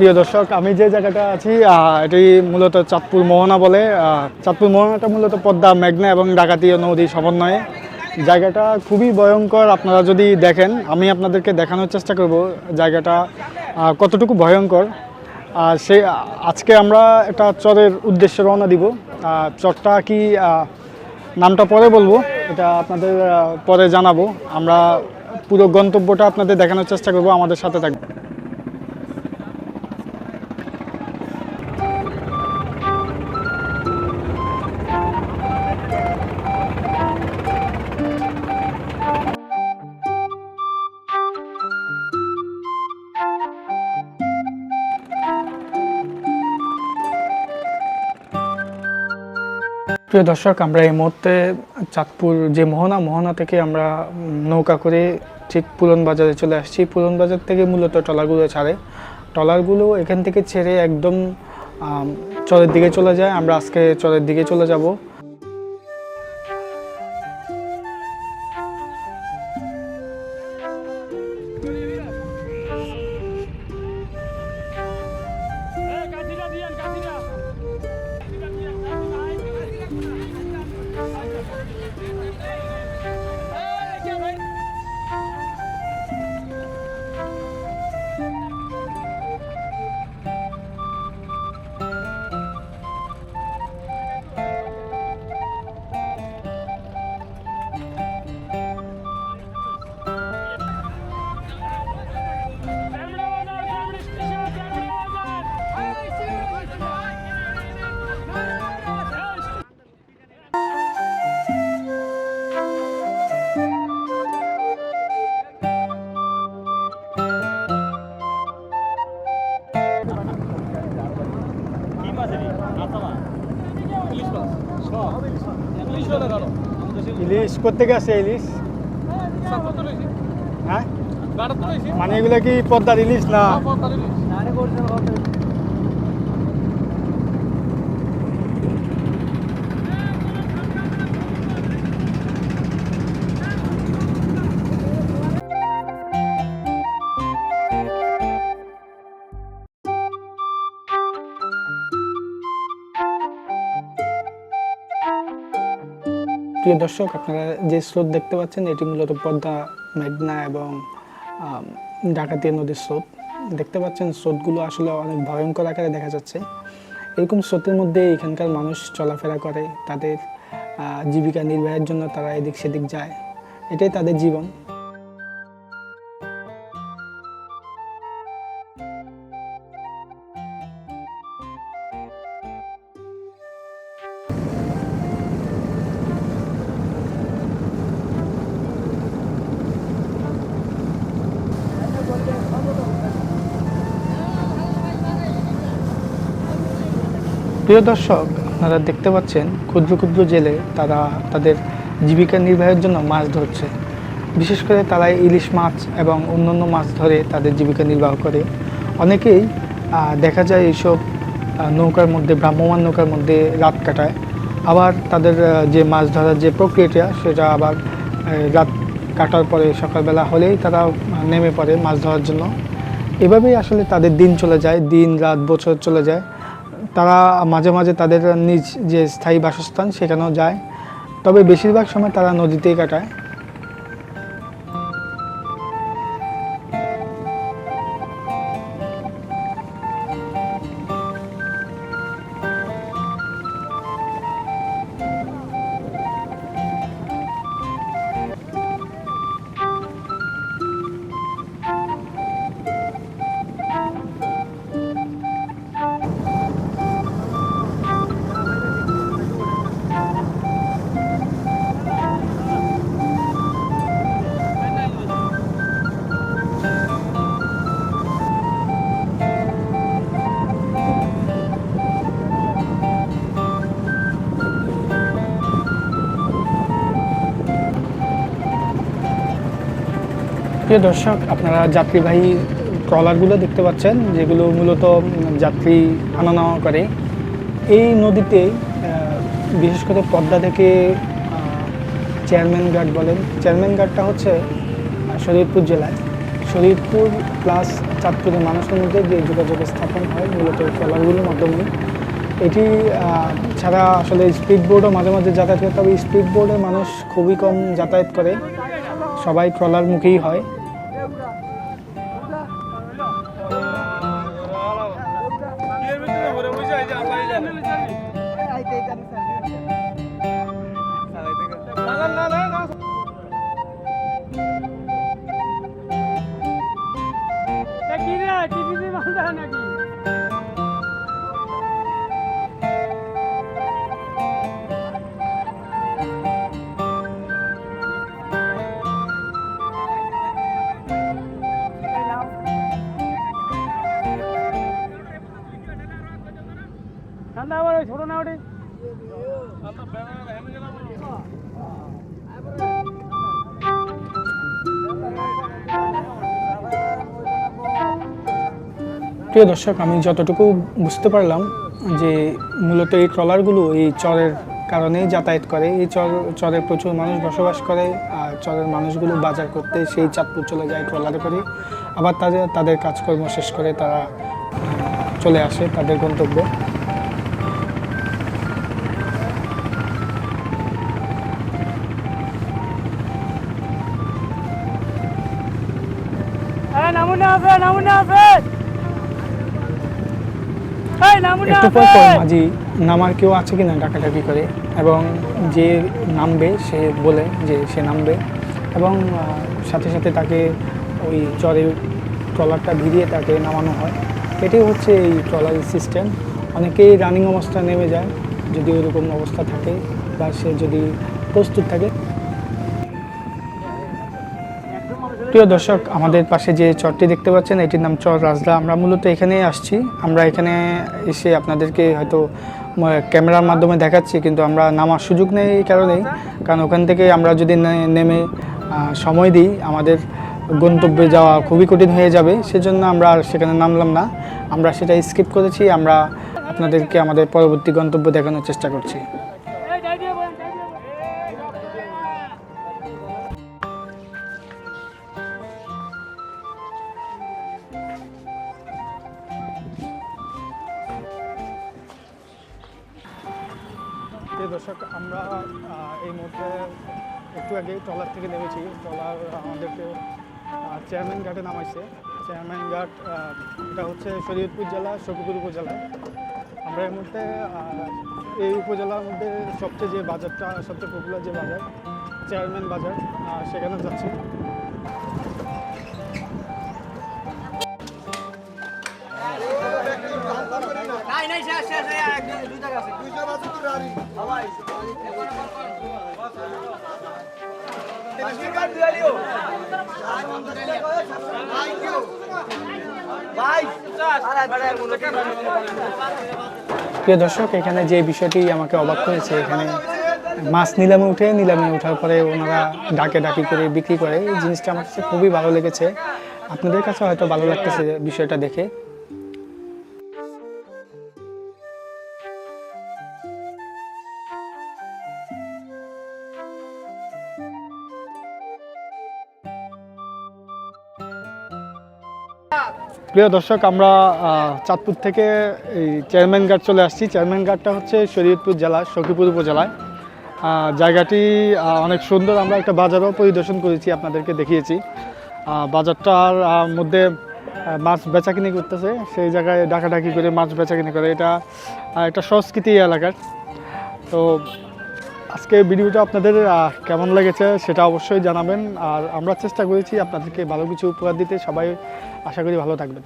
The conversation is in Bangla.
প্রিয় দর্শক, আমি যে জায়গাটা আছি এটি মূলত চাঁদপুর মোহনা বলে চাঁদপুর মোহনাটা মূলত পদ্মা, মেঘনা এবং ডাকাতীয় নদী সমন্বয়ে। জায়গাটা খুবই ভয়ঙ্কর, আপনারা যদি দেখেন, আমি আপনাদেরকে দেখানোর চেষ্টা করব জায়গাটা কতটুকু ভয়ঙ্কর। সে, আজকে আমরা একটা চরের উদ্দেশ্যে রওনা দিব। চরটা কি নামটা পরে বলব, এটা আপনাদের পরে জানাব। আমরা পুরো গন্তব্যটা আপনাদের দেখানোর চেষ্টা করব, আমাদের সাথে থাকবে প্রিয় দর্শক, আমরা এই মুহূর্তে চাঁদপুর যে মোহনা মোহনা থেকে আমরা নৌকা করে ঠিক পুরন বাজারে চলে আসছি। পুরন বাজার থেকে মূলত ট্রলারগুলো ছাড়ে। ট্রলারগুলো এখান থেকে ছেড়ে একদম চরের দিকে চলে যায়। আমরা আজকে চরের দিকে চলে যাব। ইলিশ কোথেকে আসে ইলিশ? হ্যাঁ? মানে এগুলো কি পদ্মার ইলিশ না? প্রিয় দর্শক, আপনারা যে স্রোত দেখতে পাচ্ছেন, এটি মূলত পদ্মা, মেঘনা এবং ডাকাতিয়া নদীর স্রোত। দেখতে পাচ্ছেন, স্রোতগুলো আসলে অনেক ভয়ঙ্কর আকারে দেখা যাচ্ছে। এরকম স্রোতের মধ্যে এখানকার মানুষ চলাফেরা করে, তাদের জীবিকা নির্বাহের জন্য তারা এদিক সেদিক যায়। এটাই তাদের জীবন। প্রিয় দর্শক, আপনারা দেখতে পাচ্ছেন ক্ষুদ্র ক্ষুদ্র জেলে তারা তাদের জীবিকা নির্বাহের জন্য মাছ ধরছে। বিশেষ করে তারা ইলিশ মাছ এবং অন্যান্য মাছ ধরে তাদের জীবিকা নির্বাহ করে। অনেকেই দেখা যায় এইসব নৌকার মধ্যে ভ্রাম্যমান নৌকার মধ্যে রাত কাটায়। আবার তাদের যে মাছ ধরার যে প্রক্রিয়াটা, সেটা আবার রাত কাটার পরে সকালবেলা হলেই তারা নেমে পড়ে মাছ ধরার জন্য। এভাবেই আসলে তাদের দিন চলে যায়, দিন, রাত, বছর চলে যায়। তারা মাঝে মাঝে তাদের নিজ যে স্থায়ী বাসস্থান সেখানেও যায়। তবে বেশিরভাগ সময় তারা নদীতেই কাটায়। প্রিয় দর্শক, আপনারা যাত্রীবাহী ট্রলারগুলো দেখতে পাচ্ছেন, যেগুলো মূলত যাত্রী আনা নেওয়া করে। এই নদীতে বিশেষ করে পদ্মা থেকে চেয়ারম্যান ঘাট বলেন, চেয়ারম্যান ঘাটটা হচ্ছে শরীরপুর জেলায়। শরীরপুর প্লাস চাঁদপুরের মানুষের মধ্যে যে যোগাযোগ স্থাপন হয়, মূলত ট্রলারগুলোর মাধ্যমে এটি ছাড়া আসলে স্পিড বোর্ডও মাঝে মাঝে যাতায়াত করে, তবে স্পিড বোর্ডে মানুষ খুবই কম যাতায়াত করে। সবাই ট্রলার মুখেই হয়। টিভিতে মাল দেওয়া নাকি? না ওটি প্রিয় দর্শক, আমি যতটুকু বুঝতে পারলাম যে মূলত এই ট্রলারগুলো এই চরের কারণেই যাতায়াত করে। এই চর চরে প্রচুর মানুষ বসবাস করে আর চরের মানুষগুলো বাজার করতে সেই চাঁদপুর চলে যায় ট্রলারে করে। আবার তাদের তাদের কাজকর্ম শেষ করে তারা চলে আসে তাদের গন্তব্যে। আছে নামুনা আছে একটু পর পর মাঝি নামার কেউ আছে কিনা ডাকাডাকি করে? এবং যে নামবে সে বলে যে সে নামবে। এবং সাথে সাথে তাকে ওই চরের ট্রলারটা ভিড়িয়ে তাকে নামানো হয়। এটাই হচ্ছে এই ট্রলার সিস্টেম। অনেকেই রানিং অবস্থা নেমে যায় যদি ওরকম অবস্থা থাকে বা সে যদি প্রস্তুত থাকে। প্রিয় দর্শক, আমাদের পাশে যে চরটি দেখতে পাচ্ছেন, এটির নাম চর রাজদা। আমরা মূলত এখানে আসছি। আমরা এখানে এসে আপনাদেরকে হয়তো ক্যামেরার মাধ্যমে দেখাচ্ছি, কিন্তু আমরা নামার সুযোগ নেই এই কারণেই কারণ ওখান থেকে আমরা যদি নেমে সময় দিই, আমাদের গন্তব্যে যাওয়া খুবই কঠিন হয়ে যাবে। সেজন্য আমরা আর সেখানে নামলাম না। আমরা সেটা স্কিপ করেছি। আমরা আপনাদেরকে আমাদের পরবর্তী গন্তব্য দেখানোর চেষ্টা করছি। প্রিয় দর্শক, আমরা এই মুহূর্তে একটু আগে ট্রলার থেকে নেমেছি। ট্রলার আমাদেরকে চেয়ারম্যান ঘাটে নামাইছে। চেয়ারম্যান ঘাট এটা হচ্ছে শরীয়তপুর জেলা শকুপুর উপজেলা। আমরা এই মুহূর্তে এই উপজেলার মধ্যে সবচেয়ে যে বাজারটা, সবচেয়ে পপুলার যে বাজার, চেয়ারম্যান বাজার সেখানে যাচ্ছি। প্রিয় দর্শক এখানে যে বিষয়টি আমাকে অবাক করেছে এখানে মাছ নিলামে উঠে নিলামে ওঠার পরে ওনারা ডাকে ডাকি করে বিক্রি করে। এই জিনিসটা আমার কাছে খুবই ভালো লেগেছে। আপনাদের কাছে হয়তো ভালো লাগতেছে বিষয়টা দেখে। প্রিয় দর্শক, আমরা চাঁদপুর থেকে এই চেয়ারম্যান ঘাট চলে আসছি। চেয়ারম্যান ঘাটটা হচ্ছে শরীয়তপুর জেলা, সখীপুর উপজেলায়। জায়গাটি অনেক সুন্দর। আমরা একটা বাজারও পরিদর্শন করেছি, আপনাদেরকে দেখিয়েছি। বাজারটার মধ্যে মাছ বেচাকিনি করতেছে। সেই জায়গায় ডাকাডাকি করে মাছ বেচাকিনি করে। এটা একটা সংস্কৃতি এলাকার। তো, আজকে ভিডিওটা আপনাদের কেমন লেগেছে সেটা অবশ্যই জানাবেন। আর আমরা চেষ্টা করেছি আপনাদেরকে ভালো কিছু উপহার দিতে। সবাই আশা করি ভালো থাকবেন।